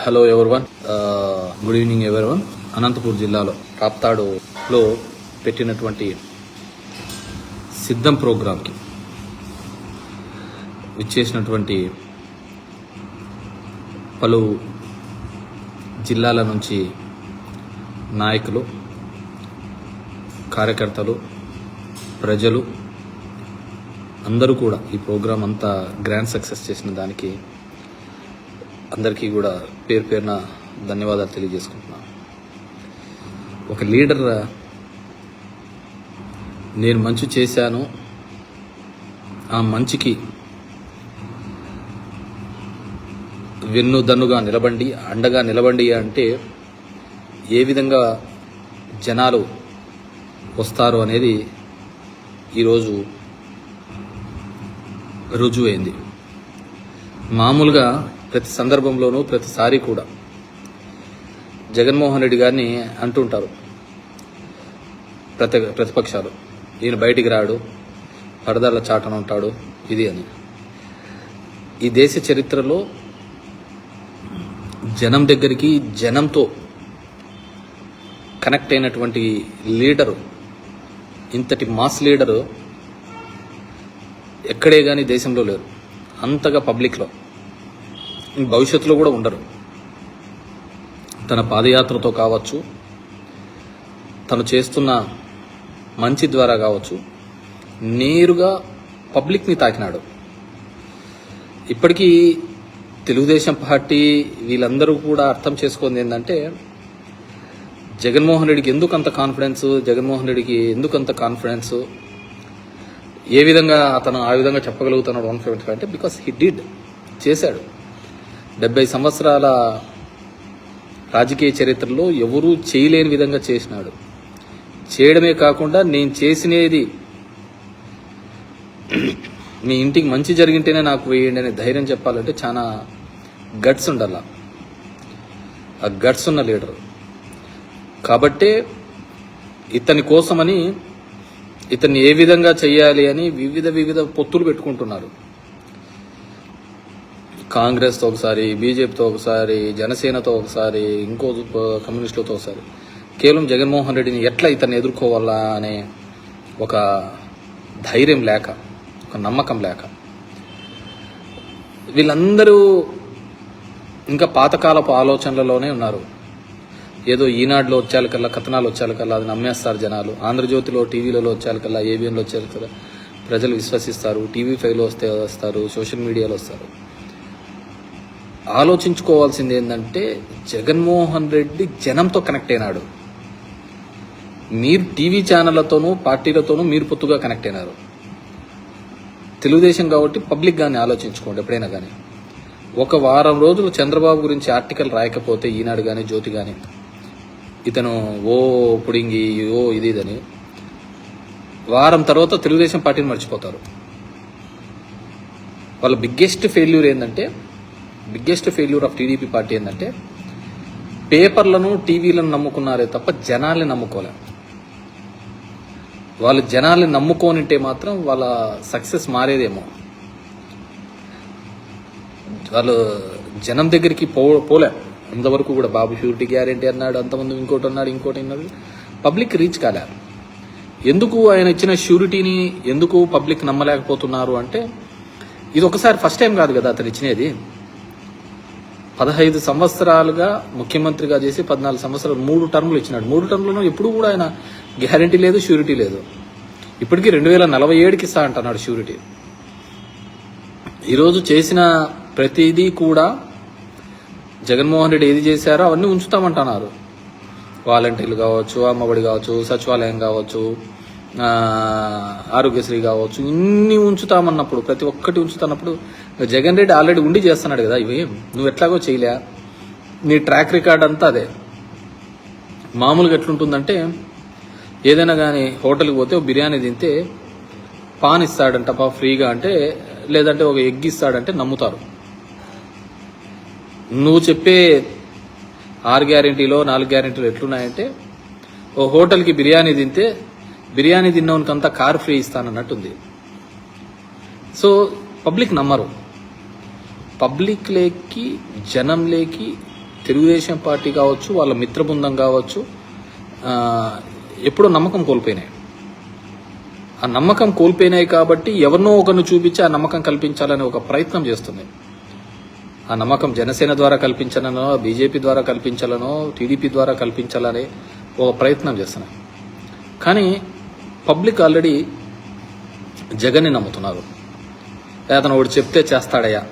Hello everyone good evening everyone Anantapur జిల్లాలో రాప్తాడులో పెట్టినటువంటి సిద్ధం ప్రోగ్రాంకి విచ్చేసినటువంటి పలు జిల్లాల నుంచి నాయకులు కార్యకర్తలు ప్రజలు అందరూ కూడా ఈ ప్రోగ్రాం అంతా గ్రాండ్ సక్సెస్ చేసిన దానికి అందరికీ కూడా పేరు పేరున ధన్యవాదాలు తెలియజేసుకుంటున్నాను. ఒక లీడర్ నేను మంచి చేశాను ఆ మంచికి వెన్నుదన్నుగా నిలబండి అండగా నిలబండి అంటే ఏ విధంగా జనాలు వస్తారు అనేది ఈరోజు రుజువైంది. మామూలుగా ప్రతి సందర్భంలోనూ ప్రతిసారి కూడా. జగన్మోహన్ రెడ్డి గారిని అంటుంటారు ప్రతి ప్రతిపక్షాలు. ఈయన బయటికి రాడు పరదాల చాటన ఉంటాడు ఇది అని. ఈ దేశ చరిత్రలో జనం దగ్గరికి జనంతో కనెక్ట్ అయినటువంటి లీడరు ఇంతటి మాస్ లీడరు ఎక్కడే కానీ దేశంలో లేరు. అంతగా పబ్లిక్లో. భవిష్యత్తులో కూడా ఉండరు. తన పాదయాత్రతో కావచ్చు తను చేస్తున్న మంచి ద్వారా కావచ్చు నేరుగా పబ్లిక్ని తాకినాడు. ఇప్పటికీ తెలుగుదేశం పార్టీ వీళ్ళందరూ కూడా అర్థం చేసుకుంది ఏంటంటే జగన్మోహన్ రెడ్డికి ఎందుకు అంత కాన్ఫిడెన్స్ జగన్మోహన్ రెడ్డికి ఎందుకు అంత కాన్ఫిడెన్స్ ఏ విధంగా అతను ఆ విధంగా చెప్పగలుగుతున్నాడు వన్ ఫిఫ్టీ అంటే బికాస్ హీ డిడ్ చేశాడు. డెబ్బై సంవత్సరాల రాజకీయ చరిత్రలో ఎవరూ చేయలేని విధంగా చేసినాడు. చేయడమే కాకుండా నేను చేసినది మీ ఇంటికి మంచి జరిగింటేనే నాకు వేయండి అనే ధైర్యం చెప్పాలంటే చాలా గట్స్ ఉండాల. ఆ గట్స్ ఉన్న లీడర్. కాబట్టే ఇతని కోసమని ఇతన్ని ఏ విధంగా చేయాలి అని వివిధ వివిధ పొత్తులు పెట్టుకుంటున్నారు. కాంగ్రెస్తో ఒకసారి బీజేపీతో ఒకసారి జనసేనతో ఒకసారి ఇంకో కమ్యూనిస్టులతో ఒకసారి. కేవలం జగన్మోహన్ రెడ్డిని ఎట్లా ఇతన్ని ఎదుర్కోవాలా అనే ఒక ధైర్యం లేక ఒక నమ్మకం లేక. వీళ్ళందరూ ఇంకా పాతకాలపు ఆలోచనలలోనే ఉన్నారు. ఏదో ఈనాడులో వచ్చేకల్లా కథనాలు వచ్చేకల్లా అది నమ్మేస్తారు జనాలు. ఆంధ్రజ్యోతిలో టీవీలలో వచ్చేకల్లా ఏబిఎన్లో వచ్చేకల్లా ప్రజలు విశ్వసిస్తారు టీవీ ఫైవ్లో వస్తే వస్తారు సోషల్ మీడియాలో వస్తారు. ఆలోచించుకోవాల్సింది ఏంటంటే జగన్మోహన్ రెడ్డి జనంతో కనెక్ట్ అయినాడు. మీరు టీవీ ఛానళ్ళతోనూ పార్టీలతోనూ మీరు పొత్తుగా కనెక్ట్ అయినారు. తెలుగుదేశం కాబట్టి పబ్లిక్ కానీ ఆలోచించుకోండి ఎప్పుడైనా కానీ ఒక వారం రోజులు చంద్రబాబు గురించి ఆర్టికల్ రాయకపోతే ఈనాడు కానీ జ్యోతి కానీ ఇతను ఓ పుడింగి ఓ ఇది ఇదని వారం తర్వాత తెలుగుదేశం పార్టీని మర్చిపోతారు. వాళ్ళ బిగ్గెస్ట్ ఫెయిల్యూర్ ఏంటంటే biggest failure of TDP party ఏంటంటే పేపర్లను టీవీలను నమ్ముకున్నారే తప్ప జనాల్ని నమ్ముకోలే. వాళ్ళు జనాల్ని నమ్ముకోనింటే మాత్రం వాళ్ళ సక్సెస్ మారేదేమో. వాళ్ళు జనం దగ్గరికి పో పోలే. అంతవరకు కూడా బాబు షూరిటీ గ్యారంటీ అన్నాడు అంతమంది ఇంకోటి అన్నాడు ఇంకోటి అన్నాడు. పబ్లిక్ రీచ్ కాలే. ఎందుకు ఆయన ఇచ్చిన షూరిటీని ఎందుకు పబ్లిక్ నమ్మలేకపోతున్నారు అంటే ఇది ఒకసారి ఫస్ట్ టైం కాదు కదా అతను ఇచ్చినది. పదహైదు సంవత్సరాలుగా ముఖ్యమంత్రిగా చేసి పద్నాలుగు సంవత్సరాలు మూడు టర్ములు ఇచ్చినాడు. మూడు టర్ములను ఎప్పుడు కూడా ఆయన గ్యారంటీ లేదు షూరిటీ లేదు. ఇప్పటికీ రెండు వేల నలభై ఏడుకి ఇస్తా అంటున్నాడు షూరిటీ. ఈరోజు చేసిన ప్రతిదీ కూడా జగన్మోహన్ రెడ్డి ఏది చేశారో అవన్నీ ఉంచుతామంటున్నారు. వాలంటీర్లు కావచ్చు అమ్మఒడి కావచ్చు సచివాలయం కావచ్చు ఆరోగ్యశ్రీ కావచ్చు ఇన్ని ఉంచుతామన్నప్పుడు ప్రతి ఒక్కటి ఉంచుతున్నప్పుడు జగన్ రెడ్డి ఆల్రెడీ ఉండి చేస్తున్నాడు కదా ఇవి? నువ్వు ఎట్లాగో చేయలే నీ ట్రాక్ రికార్డ్ అంతా అదే. మామూలుగా ఎట్లుంటుందంటే ఏదైనా కానీ హోటల్కి పోతే ఒక బిర్యానీ తింటే పాన్ ఇస్తాడంట పా ఫ్రీగా అంటే లేదంటే ఒక ఎగ్ ఇస్తాడంటే నమ్ముతారు. నువ్వు చెప్పే ఆరు గ్యారెంటీలో నాలుగు గ్యారెంటీలు ఎట్లున్నాయంటే ఓ హోటల్కి బిర్యానీ తింటే బిర్యానీ తిన్నవనికంతా కార్ ఫ్రీ ఇస్తానన్నట్టుంది. సో పబ్లిక్ నమ్మరు. పబ్లిక్ లేకి జనం లేకి తెలుగుదేశం పార్టీ కావచ్చు వాళ్ళ మిత్ర బృందం కావచ్చు ఎప్పుడో నమ్మకం కోల్పోయినాయి. ఆ నమ్మకం కోల్పోయినాయి కాబట్టి ఎవరినో ఒకరిని చూపించి ఆ నమ్మకం కల్పించాలనే ఒక ప్రయత్నం చేస్తుంది. ఆ నమ్మకం జనసేన ద్వారా కల్పించాలనో బీజేపీ ద్వారా కల్పించాలనో టీడీపీ ద్వారా కల్పించాలనే ఒక ప్రయత్నం చేస్తున్నాయి. కానీ పబ్లిక్ ఆల్రెడీ జగన్ని నమ్ముతున్నారు. అతను ఒకటి చెప్తే చేస్తాడయ్యా.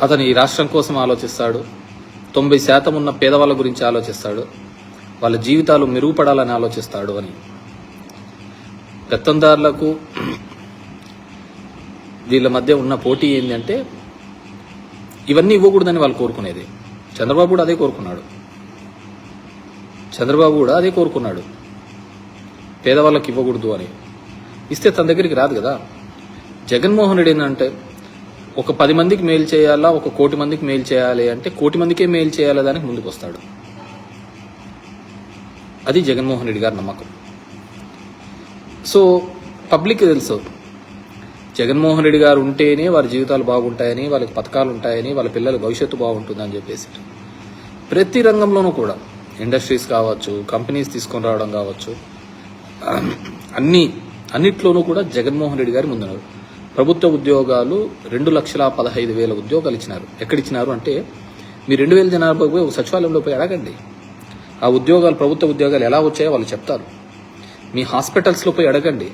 అతను ఈ రాష్ట్రం కోసం ఆలోచిస్తాడు. తొంభై శాతం ఉన్న పేదవాళ్ళ గురించి ఆలోచిస్తాడు. వాళ్ళ జీవితాలు మెరుగుపడాలని ఆలోచిస్తాడు అని. పెత్తందారులకు వీళ్ళ మధ్య ఉన్న పోటీ ఏంటంటే ఇవన్నీ ఇవ్వకూడదని వాళ్ళు కోరుకునేది. చంద్రబాబు కూడా అదే కోరుకున్నాడు. చంద్రబాబు కూడా అదే కోరుకున్నాడు. పేదవాళ్ళకి ఇవ్వకూడదు అని. ఇస్తే తన దగ్గరికి రాదు కదా. జగన్మోహన్ రెడ్డి ఏంటంటే ఒక పది మందికి మేలు చేయాలా? ఒక కోటి మందికి మేలు చేయాలి అంటే కోటి మందికే మేలు చేయాలా? దానికి ముందుకు వస్తాడు అది జగన్మోహన్ రెడ్డి గారి నమ్మకం. సో పబ్లిక్ తెలుసు. జగన్మోహన్ రెడ్డి గారు ఉంటేనే వారి జీవితాలు బాగుంటాయని వాళ్ళకి పథకాలు ఉంటాయని వాళ్ళ పిల్లల భవిష్యత్తు బాగుంటుందని చెప్పేసి. ప్రతి రంగంలోనూ కూడా ఇండస్ట్రీస్ కావచ్చు కంపెనీస్ తీసుకొని రావడం కావచ్చు అన్ని అన్నిట్లోనూ కూడా జగన్మోహన్ రెడ్డి గారు ముందున్నారు ప్రభుత్వ ఉద్యోగాలు రెండు లక్షల పదహైదు వేల ఉద్యోగాలు ఇచ్చినారు. ఎక్కడిచ్చినారు అంటే మీ రెండు వేల జనాభాకు పోయి ఒక సచివాలయంలో పోయి అడగండి. ఆ ఉద్యోగాలు ప్రభుత్వ ఉద్యోగాలు ఎలా వచ్చాయో వాళ్ళు చెప్తారు. మీ హాస్పిటల్స్లో పోయి అడగండి.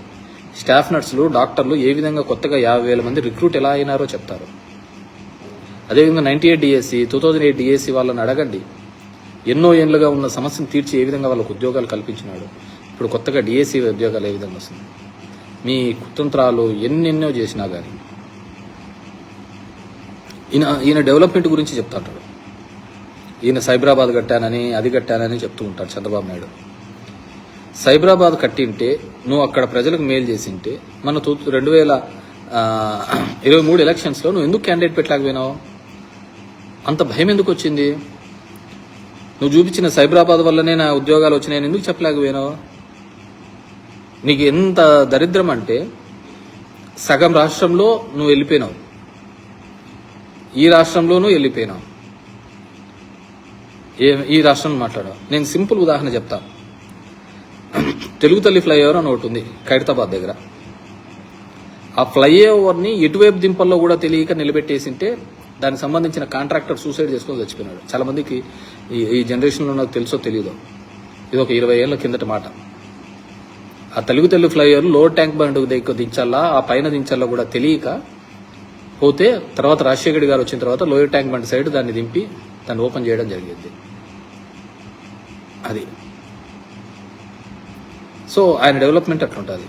స్టాఫ్ నర్సులు డాక్టర్లు ఏ విధంగా కొత్తగా యాభై వేల మంది రిక్రూట్ ఎలా అయినారో చెప్తారు. అదేవిధంగా ninety eight DSC two thousand eight DSC వాళ్ళని అడగండి. ఎన్నో ఏళ్ళుగా ఉన్న సమస్యను తీర్చి ఏ విధంగా వాళ్ళకు ఉద్యోగాలు కల్పించినాడు. ఇప్పుడు కొత్తగా డిఎస్సి ఉద్యోగాలు ఏ విధంగా వస్తుంది మీ కుతంత్రాలు ఎన్నెన్నో చేసినా కానీ ఈయన ఈయన డెవలప్మెంట్ గురించి చెప్తా ఉంటాడు ఈయన సైబరాబాద్ కట్టానని అది కట్టానని చెప్తూ ఉంటాడు చంద్రబాబు నాయుడు. సైబరాబాద్ కట్టింటే నువ్వు అక్కడ ప్రజలకు మేలు చేసింటే మన తూ రెండు వేల ఇరవై మూడు ఎలక్షన్స్లో నువ్వు ఎందుకు క్యాండిడేట్ పెట్టలేకపోయినావు? అంత భయం ఎందుకు వచ్చింది? నువ్వు చూపించిన సైబరాబాద్ వల్లనే నా ఉద్యోగాలు వచ్చినాయని ఎందుకు చెప్పలేకపోయినావు? నీకు ఎంత దరిద్రం అంటే సగం రాష్ట్రంలో నువ్వు వెళ్ళిపోయినావు. ఈ రాష్ట్రంలోనూ వెళ్ళిపోయినావు. ఏ ఈ రాష్ట్రం మాట్లాడావు. నేను సింపుల్ ఉదాహరణ చెప్తా. తెలుగు తల్లి ఫ్లైఓవర్ అని ఒకటి ఉంది ఖైరతాబాద్ దగ్గర. ఆ ఫ్లైఓవర్ని ఎటువైపు దింపల్లో కూడా తెలియక నిలబెట్టేసింటే దానికి సంబంధించిన కాంట్రాక్టర్ సూసైడ్ చేసుకొని చచ్చిపోయినాడు. చాలా మందికి ఈ ఈ జనరేషన్లో నాకు తెలుసో తెలియదో ఇది ఒక ఇరవై ఏళ్ళ కిందట మాట. ఆ తెలుగు తెలుగు ఫ్లైఓవర్లో ట్యాంక్ బండ్ దగ్గర దించాలా ఆ పైన దించాలా కూడా తెలియక పోతే తర్వాత రాజశేఖర్ గారు వచ్చిన తర్వాత లోయర్ ట్యాంక్ బండ్ సైడ్ దాన్ని దింపి దాన్ని ఓపెన్ చేయడం జరిగింది. అది. సో ఆయన డెవలప్మెంట్ అట్లుంటుంది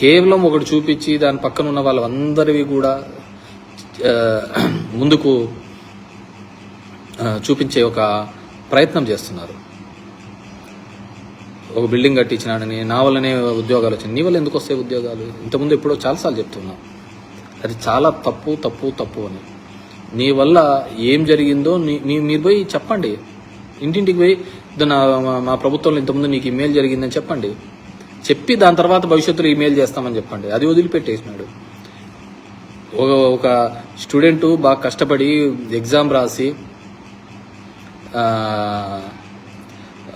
కేవలం ఒకటి చూపించి దాని పక్కన ఉన్న వాళ్ళందరివి కూడా ముందుకు చూపించే ఒక ప్రయత్నం చేస్తున్నారు. ఒక బిల్డింగ్ కట్టించినాడని నా వల్లనే ఉద్యోగాలు వచ్చినాయి. నీ వల్ల ఎందుకు వస్తాయి ఉద్యోగాలు? ఇంతకుముందు ఎప్పుడో చాలాసార్లు చెప్తున్నా. అది చాలా తప్పు తప్పు తప్పు అని. నీ వల్ల ఏం జరిగిందో నీ మీ- మీరు పోయి చెప్పండి. ఇంటింటికి పోయి నా మా- ప్రభుత్వంలో ఇంతకుముందు నీకు ఇమెయిల్ జరిగిందని చెప్పండి. చెప్పి దాని తర్వాత భవిష్యత్తులో ఇమెయిల్ చేస్తామని చెప్పండి. అది వదిలిపెట్టేసినాడు. ఒక ఒక స్టూడెంట్ బాగా కష్టపడి ఎగ్జామ్ రాసి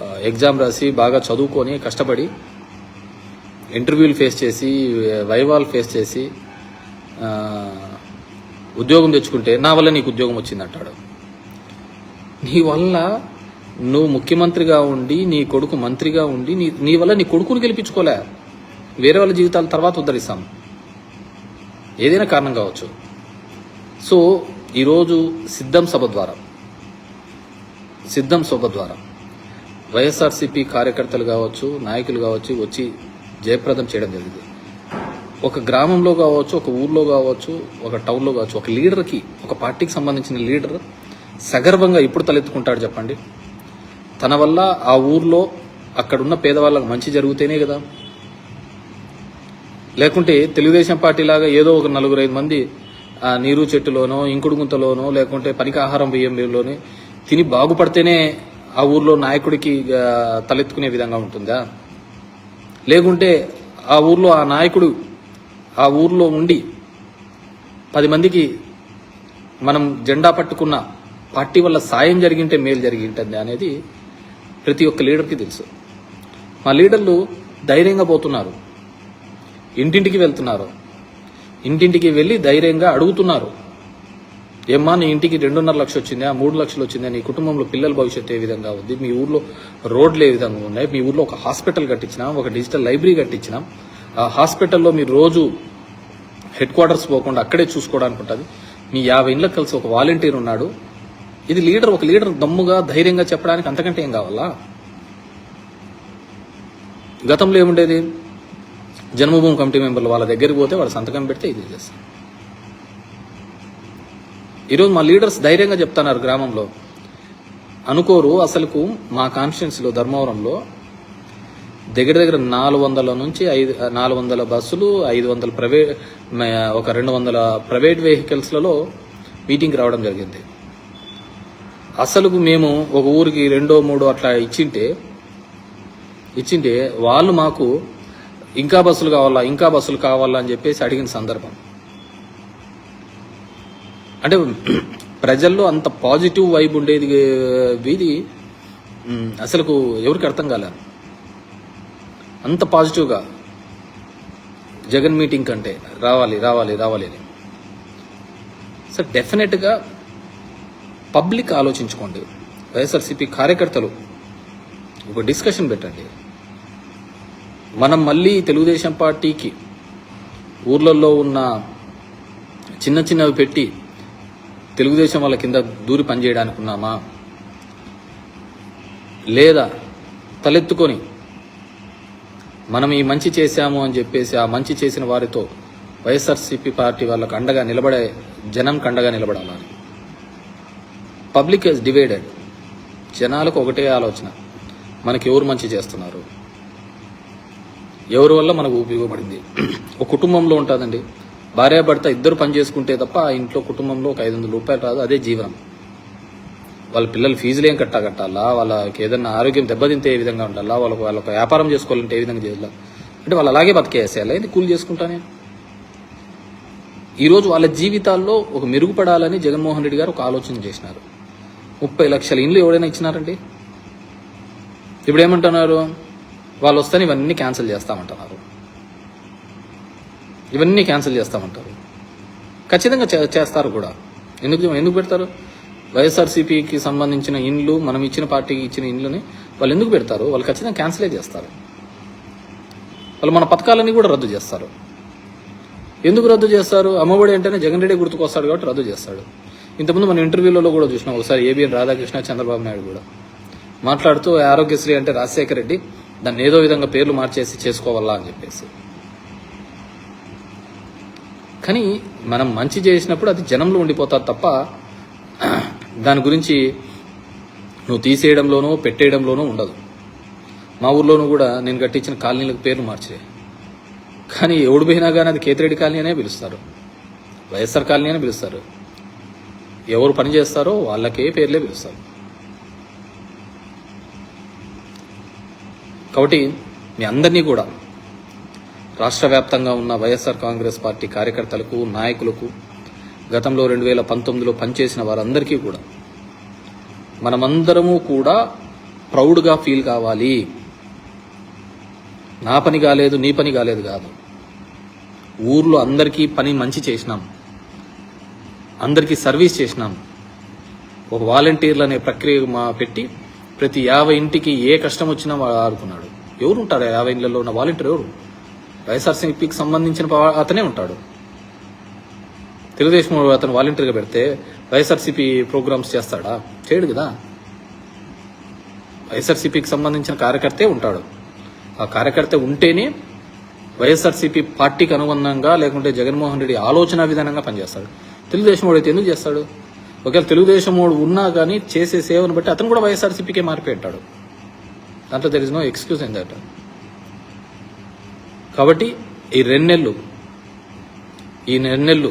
ఎగ్జామ్ రాసి బాగా చదువుకొని కష్టపడి ఇంటర్వ్యూలు ఫేస్ చేసి వైవాల్ ఫేస్ చేసి ఉద్యోగం తెచ్చుకుంటే నా వల్ల నీకు ఉద్యోగం వచ్చిందంటాడు. నీ వల్ల నువ్వు ముఖ్యమంత్రిగా ఉండి నీ కొడుకు మంత్రిగా ఉండి నీ నీ వల్ల నీ కొడుకుని గెలిపించుకోలే. వేరే వాళ్ళ జీవితాల తర్వాత ఉద్ధరిస్తాం. ఏదైనా కారణం కావచ్చు. సో ఈరోజు సిద్ధం సభ ద్వారా. సిద్ధం సభ ద్వారా. వైఎస్ఆర్సీపీ కార్యకర్తలు కావచ్చు నాయకులు కావచ్చు వచ్చి జయప్రదం చేయడం జరిగింది. ఒక గ్రామంలో కావచ్చు ఒక ఊర్లో కావచ్చు ఒక టౌన్లో కావచ్చు ఒక లీడర్కి ఒక పార్టీకి సంబంధించిన లీడర్ సగర్వంగా ఇప్పుడు తలెత్తుకుంటాడు చెప్పండి. తన వల్ల ఆ ఊర్లో అక్కడున్న పేదవాళ్ళకి మంచి జరిగితేనే కదా. లేకుంటే తెలుగుదేశం పార్టీ లాగా ఏదో ఒక నలుగురు ఐదు మంది ఆ నీరు చెట్టులోనో ఇంకుడు గుంతలోనో లేకుంటే పనికి ఆహారం బియ్యంలోనే తిని బాగుపడితేనే ఆ ఊర్లో నాయకుడికి తలెత్తుకునే విధంగా ఉంటుందా? లేకుంటే ఆ ఊర్లో ఆ నాయకుడు ఆ ఊర్లో ఉండి పది మందికి మనం జెండా పట్టుకున్న పార్టీ వల్ల సాయం జరిగింటే మేలు జరిగింటుంది అనేది ప్రతి ఒక్క లీడర్కి తెలుసు. మా లీడర్లు ధైర్యంగా పోతున్నారు. ఇంటింటికి వెళ్తున్నారు. ఇంటింటికి వెళ్ళి ధైర్యంగా అడుగుతున్నారు. ఏమ్మా నీ ఇంటికి రెండున్నర లక్షలు వచ్చిందా మూడు లక్షలు వచ్చిందా నీ కుటుంబంలో పిల్లల భవిష్యత్తు ఏ విధంగా ఉంది మీ ఊర్లో రోడ్లు ఏ విధంగా ఉన్నాయి మీ ఊర్లో ఒక హాస్పిటల్ కట్టించినా ఒక డిజిటల్ లైబ్రరీ కట్టించినా ఆ హాస్పిటల్లో మీరు రోజు హెడ్ క్వార్టర్స్ పోకుండా అక్కడే చూసుకోవడానికి ఉంటుంది. మీ యాభై ఇండ్లకు కలిసి ఒక వాలంటీర్ ఉన్నాడు. ఇది లీడర్ ఒక లీడర్ దమ్ముగా ధైర్యంగా చెప్పడానికి అంతకంటే ఏం కావాలా? గతంలో ఏముండేది? జన్మభూమి కమిటీ మెంబర్లు వాళ్ళ దగ్గరికి పోతే వాళ్ళు సంతకం పెడితే ఇది చేస్తారు ఈరోజు మా లీడర్స్ ధైర్యంగా చెప్తున్నారు గ్రామంలో. అనుకోరు అసలుకు మా కాన్స్టిట్యున్సీలో ధర్మవరంలో దగ్గర దగ్గర నాలుగు వందల నుంచి ఐదు నాలుగు వందల బస్సులు ఐదు వందల ప్రైవేట్ ఒక రెండు వందల ప్రైవేట్ వెహికల్స్లలో మీటింగ్ రావడం జరిగింది. అసలుకు మేము ఒక ఊరికి రెండో మూడో అట్లా ఇచ్చింటే ఇచ్చింటే వాళ్ళు మాకు ఇంకా బస్సులు కావాలా ఇంకా బస్సులు కావాలా అని చెప్పేసి అడిగిన సందర్భం. అంటే ప్రజల్లో అంత పాజిటివ్ వైబ్ ఉండేది వీధి అసలుకు ఎవరికి అర్థం కాలే. అంత పాజిటివ్గా జగన్ మీటింగ్ కంటే రావాలి రావాలి రావాలి అని. సార్ డెఫినెట్గా పబ్లిక్ ఆలోచించుకోండి. వైఎస్ఆర్సీపీ కార్యకర్తలు ఒక డిస్కషన్ పెట్టండి. మనం మళ్ళీ తెలుగుదేశం పార్టీకి ఊర్లలో ఉన్న చిన్న చిన్నవి పెట్టి తెలుగుదేశం వాళ్ళ కింద దూరి పనిచేయడానికి ఉన్నామా లేదా తలెత్తుకొని మనం ఈ మంచి చేశాము అని చెప్పేసి ఆ మంచి చేసిన వారితో వైఎస్ఆర్సీపీ పార్టీ వాళ్ళకు అండగా నిలబడే జనంకి అండగా నిలబడాలని పబ్లిక్ ఇస్ డివైడెడ్. జనాలకు ఒకటే ఆలోచన. మనకి ఎవరు మంచి చేస్తున్నారు? ఎవరి వల్ల మనకు ఉపయోగపడింది? ఒక కుటుంబంలో ఉంటుందండి. భార్యాభర్త ఇద్దరు పని చేసుకుంటే తప్ప ఇంట్లో కుటుంబంలో ఒక ఐదు వందల రూపాయలు రాదు అదే జీవనం. వాళ్ళ పిల్లలు ఫీజులు ఏం కట్టా కట్టాలా? వాళ్ళకి ఏదైనా ఆరోగ్యం దెబ్బతింటే ఏ విధంగా ఉండాలా? వాళ్ళకి వాళ్ళకి వ్యాపారం చేసుకోవాలంటే ఏ విధంగా చేయాలా? అంటే వాళ్ళు అలాగే బతికేసేయాలి? ఇది కూలి చేసుకుంటానే? ఈరోజు వాళ్ళ జీవితాల్లో ఒక మెరుగుపడాలని జగన్మోహన్ రెడ్డి గారు ఒక ఆలోచన చేసినారు. ముప్పై లక్షల ఇండ్లు ఎవరైనా ఇచ్చినారండి? ఇప్పుడు ఏమంటున్నారు? వాళ్ళు వస్తే ఇవన్నీ క్యాన్సిల్ చేస్తామంటున్నారు. ఇవన్నీ క్యాన్సిల్ చేస్తామంటారు. ఖచ్చితంగా చేస్తారు కూడా. ఎందుకు ఎందుకు పెడతారు? వైఎస్ఆర్సీపీకి సంబంధించిన ఇండ్లు మనం ఇచ్చిన పార్టీకి ఇచ్చిన ఇండ్లని వాళ్ళు ఎందుకు పెడతారు? వాళ్ళు ఖచ్చితంగా క్యాన్సిలే చేస్తారు. వాళ్ళు మన పథకాలన్నీ కూడా రద్దు చేస్తారు. ఎందుకు రద్దు చేస్తారు? అమ్మఒడి అంటేనే జగన్ రెడ్డి గుర్తుకొస్తాడు కాబట్టి రద్దు చేస్తాడు. ఇంతకుముందు మన ఇంటర్వ్యూలలో కూడా చూసినాం. ఒకసారి ఏబిఎన్ రాధాకృష్ణ చంద్రబాబు నాయుడు కూడా మాట్లాడుతూ ఆరోగ్యశ్రీ అంటే రాజశేఖర రెడ్డి దాన్ని ఏదో విధంగా పేర్లు మార్చేసి చేసుకోవాలా అని చెప్పేసి. కానీ మనం మంచి చేసినప్పుడు అది జనంలో ఉండిపోతారు తప్ప దాని గురించి నువ్వు తీసేయడంలోనో పెట్టేయడంలోనో ఉండదు. మా ఊర్లోనూ కూడా నేను కట్టించిన కాలనీలకు పేర్లు మార్చే. కానీ ఎవడు పోయినా కానీ అది కేతిరెడ్డి కాలనీ అనే పిలుస్తారు. వైఎస్ఆర్ కాలనీ అని పిలుస్తారు. ఎవరు పని చేస్తారో వాళ్ళకే పేర్లే పిలుస్తారు. కాబట్టి మీ అందరినీ కూడా రాష్ట్ర వ్యాప్తంగా ఉన్న వైఎస్ఆర్ కాంగ్రెస్ పార్టీ కార్యకర్తలకు నాయకులకు గతంలో రెండు వేల పంతొమ్మిదిలో పనిచేసిన వారందరికీ కూడా మనమందరము కూడా ప్రౌడ్గా ఫీల్ కావాలి. నా పని కాలేదు నీ పని కాలేదు కాదు. ఊర్లో అందరికీ పని మంచి చేసినాం. అందరికీ సర్వీస్ చేసినాం. ఒక వాలంటీర్లు అనే ప్రక్రియ మా పెట్టి ప్రతి యాభై ఇంటికి ఏ కష్టం వచ్చినా వాడు ఆడుకున్నాడు. ఎవరుంటారు యాభై ఇళ్ళలో ఉన్న వాలంటీర్ ఎవరు? వైఎస్ఆర్సీపీకి సంబంధించిన అతనే ఉంటాడు. తెలుగుదేశం అతను వాలంటీర్గా పెడితే వైఎస్ఆర్సీపీ ప్రోగ్రామ్స్ చేస్తాడా? చేయడు కదా. వైఎస్ఆర్సీపీకి సంబంధించిన కార్యకర్తే ఉంటాడు. ఆ కార్యకర్త ఉంటేనే వైఎస్ఆర్సీపీ పార్టీకి అనుబంధంగా లేకుంటే జగన్మోహన్ రెడ్డి ఆలోచన విధానంగా పనిచేస్తాడు. తెలుగుదేశం వాడు అయితే ఎందుకు చేస్తాడు? ఒకవేళ తెలుగుదేశం వాడు ఉన్నా కానీ చేసే సేవను బట్టి అతను కూడా వైఎస్ఆర్సీపీకే మారిపోయి ఉంటాడు. దాంట్లో there is no excuse in that కాబట్టి ఈ రెండు ఈ రెండు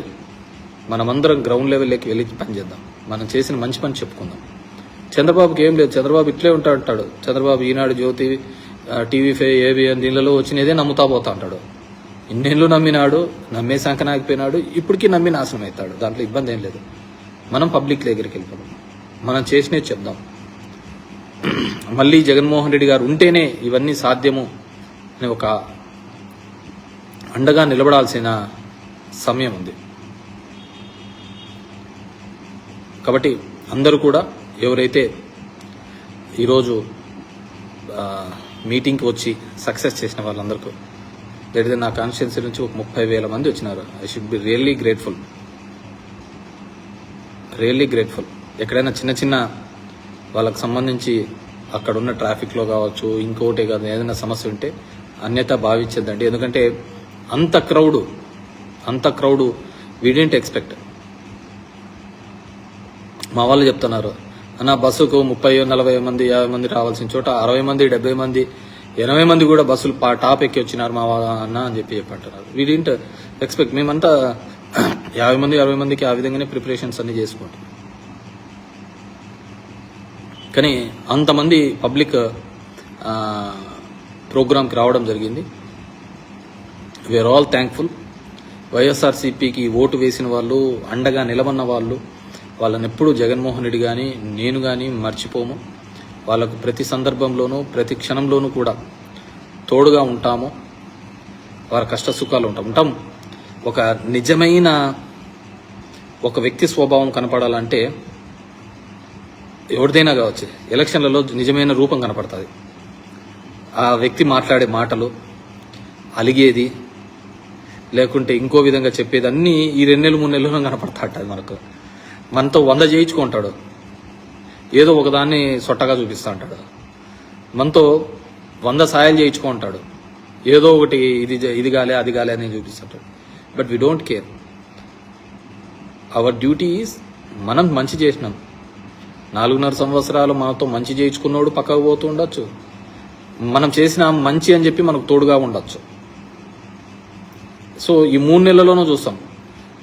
మనమందరం గ్రౌండ్ లెవెల్లోకి వెళ్ళి పనిచేద్దాం మనం చేసిన మంచి పని చెప్పుకుందాం. చంద్రబాబుకి ఏం లేదు. చంద్రబాబు ఇట్లే ఉంటా అంటాడు చంద్రబాబు ఈనాడు జ్యోతి టీవీ ఫే ఏబిఎన్ దీనిలో వచ్చినదే నమ్ముతా పోతా అంటాడు. ఇన్నేళ్ళు నమ్మినాడు నమ్మే సంకనాగిపోయినాడు ఇప్పటికీ నమ్మి నాశనం అవుతాడు దాంట్లో ఇబ్బంది ఏం లేదు. మనం పబ్లిక్ దగ్గరికి వెళ్ళిపోదాం. మనం చేసినవి చెప్దాం. మళ్ళీ జగన్మోహన్ రెడ్డి గారు ఉంటేనే ఇవన్నీ సాధ్యము అని ఒక అండగా నిలబడాల్సిన సమయం ఉంది. కాబట్టి అందరూ కూడా ఎవరైతే ఈరోజు మీటింగ్కి వచ్చి సక్సెస్ చేసిన వాళ్ళందరికీ లేదా నా కాన్స్టిట్యున్సీ నుంచి ఒక ముప్పై వేల మంది వచ్చినారు. I should be really grateful. Really grateful. ఎక్కడైనా చిన్న చిన్న వాళ్ళకి సంబంధించి అక్కడ ఉన్న ట్రాఫిక్లో కావచ్చు ఇంకోటి కాదు ఏదైనా సమస్య ఉంటే అన్యత భావించద్దండి. ఎందుకంటే అంత క్రౌడ్ అంత క్రౌడ్ వీడేంటి ఎక్స్పెక్ట్ మా వాళ్ళు చెప్తున్నారు అన్న బస్సుకు ముప్పై నలభై మంది యాభై మంది రావాల్సిన చోట అరవై మంది డెబ్బై మంది ఎనభై మంది కూడా బస్సులు పా- టాప్ ఎక్కి వచ్చినారు మా వాళ్ళ అన్న అని చెప్పి చెప్పంటున్నారు. వీడేంటి ఎక్స్పెక్ట్ మేమంతా యాభై మంది అరవై మందికి ఆ విధంగానే ప్రిపరేషన్స్ అన్ని చేసుకుంటాం. కానీ అంతమంది పబ్లిక్ ప్రోగ్రామ్కి రావడం జరిగింది. వీఆర్ ఆల్ థ్యాంక్ఫుల్ వైఎస్ఆర్సీపీకి ఓటు వేసిన వాళ్ళు అండగా నిలబడిన వాళ్ళు వాళ్ళని ఎప్పుడూ జగన్మోహన్ రెడ్డి కానీ నేను కానీ మర్చిపోము. వాళ్ళకు ప్రతి సందర్భంలోనూ ప్రతి క్షణంలోనూ కూడా తోడుగా ఉంటాము. వారి కష్ట సుఖాలు ఉంటాం. ఉంటాం. ఒక నిజమైన ఒక వ్యక్తి స్వభావం కనపడాలంటే ఎవరిదైనా కావచ్చు ఎలక్షన్లలో నిజమైన రూపం కనపడుతుంది. ఆ వ్యక్తి మాట్లాడే మాటలు అలిగేది లేకుంటే ఇంకో విధంగా చెప్పేది అన్నీ ఈ రెండు నెలలు మూడు నెలల్లో కనపడతాడు మనకు. మనతో వంద చేయించుకుంటాడు ఏదో ఒకదాన్ని సొట్టగా చూపిస్తూ ఉంటాడు మనతో వంద సాయాలు చేయించుకుంటాడు ఏదో ఒకటి ఇది ఇది కాలే అది కాలే అని చూపిస్తుంటాడు but we don't care our duty is మనం మంచి చేసినాం. నాలుగున్నర సంవత్సరాలు మనతో మంచి చేయించుకున్నోడు పక్కకు పోతూ ఉండొచ్చు. మనం చేసిన మంచి అని చెప్పి మనకు తోడుగా ఉండొచ్చు. సో ఈ మూడు నెలల్లోనూ చూస్తాం.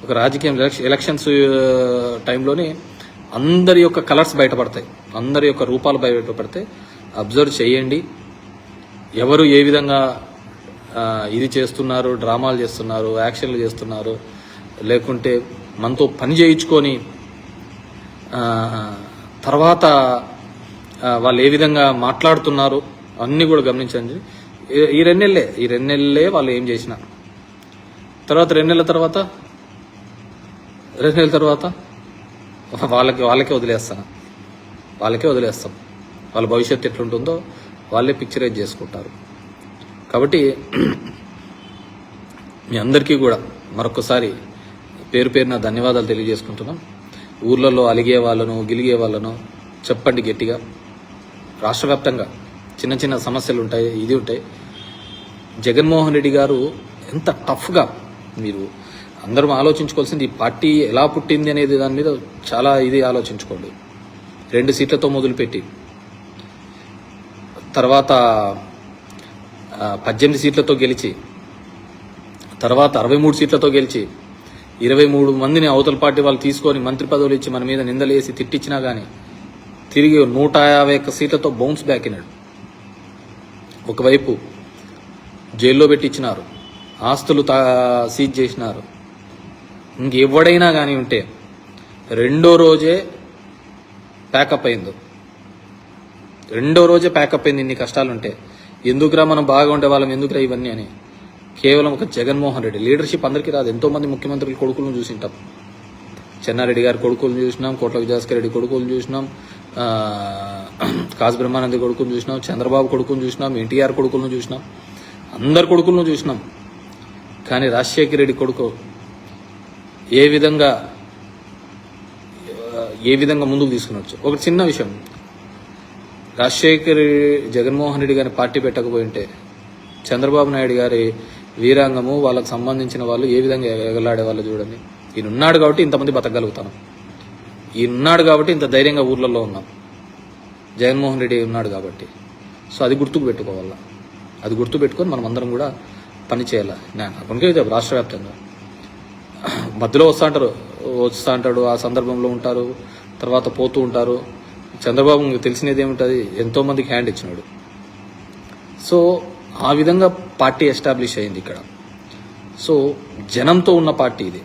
ఒక రాజకీయం ఎలక్షన్స్ టైంలోనే అందరి యొక్క కలర్స్ బయటపడతాయి. అందరి యొక్క రూపాలు బయటపడతాయి. అబ్జర్వ్ చేయండి. ఎవరు ఏ విధంగా ఇది చేస్తున్నారు డ్రామాలు చేస్తున్నారు యాక్షన్లు చేస్తున్నారు లేకుంటే మనతో పని చేయించుకొని తర్వాత వాళ్ళు ఏ విధంగా మాట్లాడుతున్నారు అన్నీ కూడా గమనించండి. ఈ- ఈ రెండు నెలలే ఈ రెండు నెలలే వాళ్ళు ఏం చేసిన. తర్వాత రెండు నెలల తర్వాత? రెండు నెలల తర్వాత? వాళ్ళకి వాళ్ళకే వదిలేస్తాను వాళ్ళకే వదిలేస్తాం. వాళ్ళ భవిష్యత్తు ఎట్లుంటుందో వాళ్ళే పిక్చరైజ్ చేసుకుంటారు. కాబట్టి మీ అందరికీ కూడా మరొకసారి పేరు పేరున ధన్యవాదాలు తెలియజేసుకుంటున్నాం. ఊర్లలో అలిగే వాళ్ళను గిలిగే వాళ్ళను చెప్పండి గట్టిగా. రాష్ట్ర వ్యాప్తంగా చిన్న చిన్న సమస్యలు ఉంటాయి ఇది ఉంటాయి. జగన్మోహన్ రెడ్డి గారు ఎంత టఫ్గా మీరు అందరం ఆలోచించుకోవాల్సింది ఈ పార్టీ ఎలా పుట్టింది అనేది దాని మీద చాలా ఇది ఆలోచించుకోండి. రెండు సీట్లతో మొదలుపెట్టి. తర్వాత పద్దెనిమిది సీట్లతో గెలిచి తర్వాత అరవై మూడు సీట్లతో గెలిచి ఇరవై మూడు మందిని అవతల పార్టీ వాళ్ళు తీసుకొని మంత్రి పదవులు ఇచ్చి మన మీద నిందలేసి తిట్టించినా కానీ తిరిగి నూట యాభై ఒక్క సీట్లతో బౌన్స్ బ్యాక్ అయినాడు. ఒకవైపు జైల్లో పెట్టించినారు ఆస్తులు తా సీజ్ చేసినారు. ఇంకెవడైనా కానీ ఉంటే రెండో రోజే ప్యాకప్ అయింది. రెండో రోజే ప్యాకప్ అయింది ఇన్ని కష్టాలుంటే. ఎందుకురా మనం బాగా ఉండే వాళ్ళం? ఎందుకురా ఇవన్నీ అని. కేవలం ఒక జగన్మోహన్ రెడ్డి. లీడర్షిప్ అందరికీ రాదు. ఎంతోమంది ముఖ్యమంత్రులు కొడుకులను చూసింటాం. చెన్నారెడ్డి గారి కొడుకులను చూసినాం కోట్ల విజయభాస్కర్ రెడ్డి కొడుకులు చూసినాం ఆ, కాసు బ్రహ్మానంద కొడుకును చూసినాం చంద్రబాబు కొడుకును చూసినాం ఎన్టీఆర్ కొడుకులను చూసినాం. అందరి కొడుకులను చూసినాం. కానీ రాజశేఖర రెడ్డి కొడుకు ఏ విధంగా ఏ విధంగా ముందుకు తీసుకునొచ్చు? ఒక చిన్న విషయం. రాజశేఖర జగన్మోహన్ రెడ్డి గారిని పార్టీ పెట్టకపోయి ఉంటే చంద్రబాబు నాయుడు గారి వీరాంగము వాళ్ళకు సంబంధించిన వాళ్ళు ఏ విధంగా ఎగలాడే వాళ్ళు చూడండి. ఈయన ఉన్నాడు కాబట్టి ఇంతమంది బతకగలుగుతాను ఈయన ఉన్నాడు కాబట్టి ఇంత ధైర్యంగా ఊర్లలో ఉన్నాం. జగన్మోహన్ రెడ్డి ఉన్నాడు కాబట్టి. సో అది గుర్తుకు పెట్టుకోవాలా? అది గుర్తు పెట్టుకొని మనం అందరం కూడా పని చేయాలి. నేను రాష్ట్ర వ్యాప్తంగా మధ్యలో వస్తూ ఉంటారు వస్తూ ఉంటాడు ఆ సందర్భంలో ఉంటారు తర్వాత పోతూ ఉంటారు. చంద్రబాబు తెలిసినది ఏముంటుంది? ఎంతో మందికి హ్యాండ్ ఇచ్చినాడు. సో ఆ విధంగా పార్టీ ఎస్టాబ్లిష్ అయింది ఇక్కడ. సో జనంతో ఉన్న పార్టీ ఇది.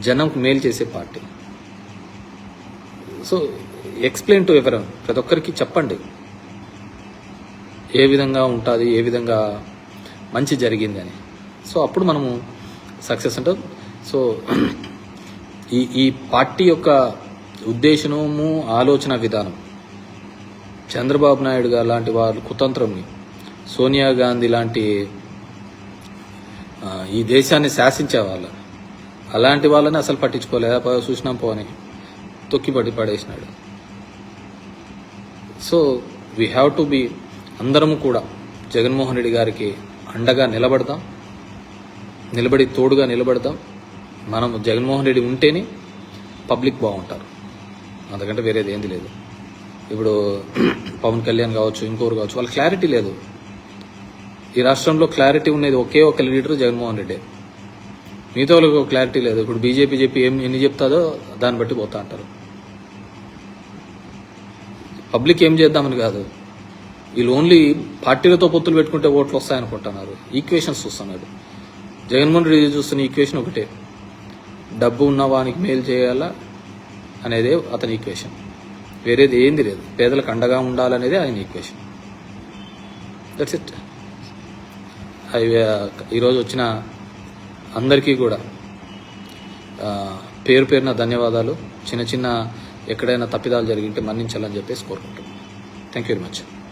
జనంకు మేలు చేసే party. So explain to everyone ప్రతి ఒక్కరికి చెప్పండి. ఏ విధంగా ఉంటుంది? ఏ విధంగా మంచి జరిగిందని. సో అప్పుడు మనము సక్సెస్ అంటాం. సో ఈ ఈ పార్టీ యొక్క ఉద్దేశము ఆలోచన విధానం చంద్రబాబు నాయుడు గారు లాంటి వారు కుతంత్రంని సోనియా గాంధీ లాంటి ఈ దేశాన్ని శాసించే వాళ్ళు అలాంటి వాళ్ళని అసలు పట్టించుకోలేదు? చూసినాం పోని తొక్కి పడేసినాడు. So we have to be అందరము కూడా జగన్మోహన్ రెడ్డి గారికి అండగా నిలబడదాం నిలబడి తోడుగా నిలబడదాం మనం జగన్మోహన్ రెడ్డి ఉంటేనే పబ్లిక్ బాగుంటారు. అంతకంటే వేరేది ఏంది లేదు. ఇప్పుడు పవన్ కళ్యాణ్ కావచ్చు ఇంకోరు కావచ్చు వాళ్ళ క్లారిటీ లేదు. ఈ రాష్ట్రంలో క్లారిటీ ఉండేది ఒకే ఒక లీడర్ జగన్మోహన్ రెడ్డి. మిగతా వాళ్ళకి క్లారిటీ లేదు. ఇప్పుడు బీజేపీ చెప్పి ఏం ఎన్ని చెప్తాదో దాన్ని బట్టి పోతా అంటారు. పబ్లిక్ ఏం చేద్దామని కాదు. వీళ్ళు ఓన్లీ పార్టీలతో పొత్తులు పెట్టుకుంటే ఓట్లు వస్తాయనుకుంటున్నారు. ఈక్వేషన్స్ చూస్తున్నారు జగన్మోహన్ రెడ్డి చూస్తున్న ఈక్వేషన్ ఒకటే. డబ్బు ఉన్నవానికి మేలు చేయాలా అనేదే అతని ఈక్వేషన్. వేరేది ఏంది లేదు. పేదలకు అండగా ఉండాలనేదే ఆయన ఈక్వేషన్. దట్స్ ఇట్ ఈరోజు వచ్చిన అందరికీ కూడా పేరు పేరున ధన్యవాదాలు. చిన్న చిన్న ఎక్కడైనా తప్పిదాలు జరిగింటే మన్నించాలని చెప్పేసి కోరుకుంటున్నాను థ్యాంక్ యూ వెరీ మచ్